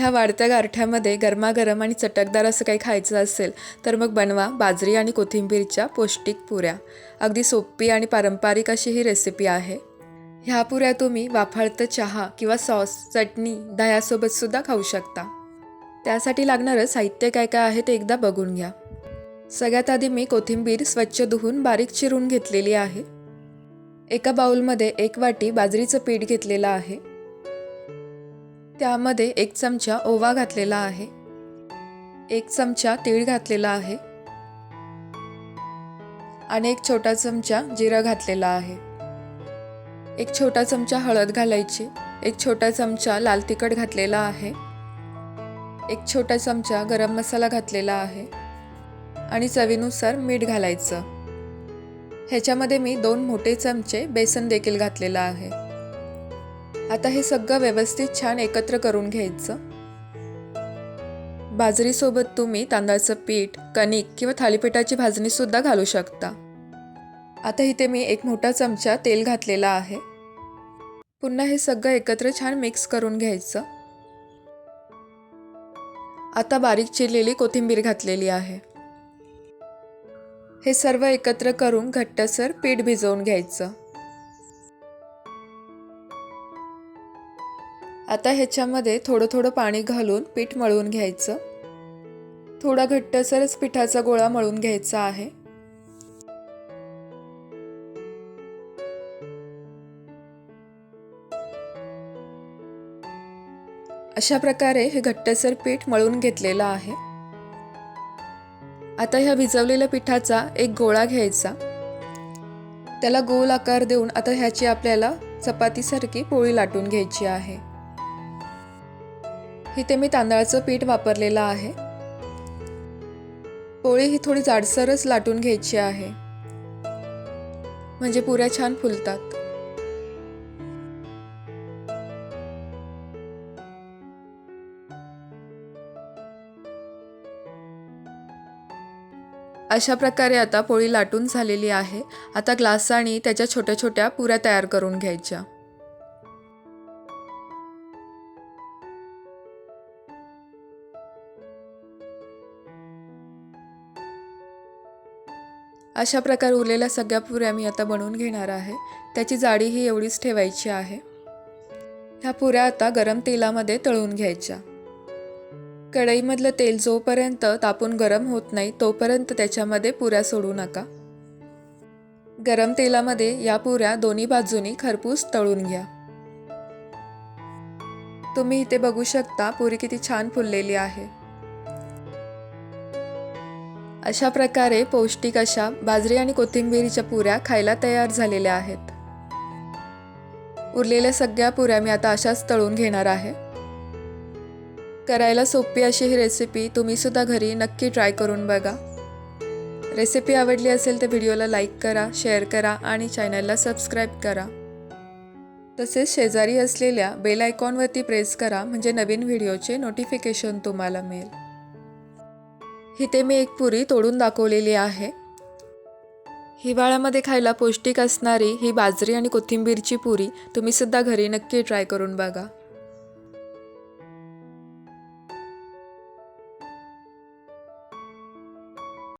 ह्या वाढत्या गारठ्यामध्ये गरमागरम आणि चटकदार असं काही खायचं असेल तर मग बनवा बाजरी आणि कोथिंबीरच्या पौष्टिक पुऱ्या. अगदी सोपी आणि पारंपरिक अशी ही रेसिपी आहे. ह्या पुऱ्या तुम्ही वाफाळतं चहा किंवा सॉस चटणी दह्यासोबतसुद्धा खाऊ शकता. त्यासाठी लागणारं साहित्य काय काय आहे ते एकदा बघून घ्या. सगळ्यात आधी मी कोथिंबीर स्वच्छ धुवून बारीक चिरून घेतलेली आहे. एका बाऊलमध्ये एक वाटी बाजरीचं पीठ घेतलेलं आहे. त्यामध्ये एक चमचा ओवा घातलेला आहे. एक चमचा तीळ घातलेला आहे. आणि एक छोटा चमचा जिरं घातलेला आहे. एक छोटा चमचा हळद घालायची. एक छोटा चमचा लाल तिखट घातलेला आहे. एक छोटा चमचा गरम मसाला घातलेला आहे. आणि चवीनुसार मीठ घालायचं. ह्याच्यामध्ये मी दोन मोठे चमचे बेसन देखील घातलेलं आहे. आता हे सगळं व्यवस्थित छान एकत्र करून घ्यायचं. बाजरीसोबत तुम्ही तांदळाचं पीठ कणिक किंवा थालीपीठाची भाजणीसुद्धा घालू शकता. आता इथे मी एक मोठा चमचा तेल घातलेला आहे. पुन्हा हे सगळं एकत्र छान मिक्स करून घ्यायचं. आता बारीक चिरलेली कोथिंबीर घातलेली आहे. हे सर्व एकत्र करून घट्टसर पीठ भिजवून घ्यायचं. आता ह्याच्यामध्ये थोडं थोडं पाणी घालून पीठ मळून घ्यायचं. थोडा घट्टसरच पिठाचा गोळा मळून घ्यायचा आहे. अशा प्रकारे हे घट्टसर पीठ मळून घेतलेलं आहे. आता ह्या भिजवलेल्या पिठाचा एक गोळा घ्यायचा. त्याला गोल आकार देऊन आता ह्याची आपल्याला चपातीसारखी पोळी लाटून घ्यायची आहे. इथे मी तांदळाचं पीठ वापरलेलं आहे. पोळी ही थोडी जाडसरच लाटून घ्यायची आहे. म्हणजे पुऱ्या छान फुलतात. अशा प्रकारे आता पोळी लाटून झालेली आहे. आता ग्लासाने त्याच्या छोट्या छोट्या पुऱ्या तयार करून घ्यायच्या. अशा प्रकारे उरलेल्या सगळ्या पुऱ्या मी आता बनवून घेणार आहे. त्याची जाडी ही एवढीच ठेवायची आहे. ह्या पुऱ्या आता गरम तेलामध्ये तळून घ्यायच्या. कढईमधलं तेल जोपर्यंत तापून गरम होत नाही तोपर्यंत त्याच्यामध्ये पुऱ्या सोडू नका. गरम तेलामध्ये या पुऱ्या दोन्ही बाजूनी खरपूस तळून घ्या. तुम्ही इथे बघू शकता पुरी किती छान फुललेली आहे. अशा प्रकारे पौष्टिक अशा बाजरी आणि कोथिंबिरीच्या पुऱ्या खायला तयार झालेल्या आहेत. उरलेल्या सगळ्या पुऱ्या मी आता अशाच तळून घेणार आहे. करायला सोपी अशी ही रेसिपी तुम्हीसुद्धा घरी नक्की ट्राय करून बघा. रेसिपी आवडली असेल तर व्हिडिओला लाईक करा शेअर करा आणि चॅनलला सबस्क्राईब करा. तसेच शेजारी असलेल्या बेल आयकॉनवरती प्रेस करा म्हणजे नवीन व्हिडिओचे नोटिफिकेशन तुम्हाला मिळेल. इथे मी एक पुरी तोडून दाखवलेली आहे. हिवाळ्यामध्ये खायला पौष्टिक असणारी ही बाजरी आणि कोथिंबीरची पुरी तुम्ही सुद्धा घरी नक्की ट्राय करून बघा.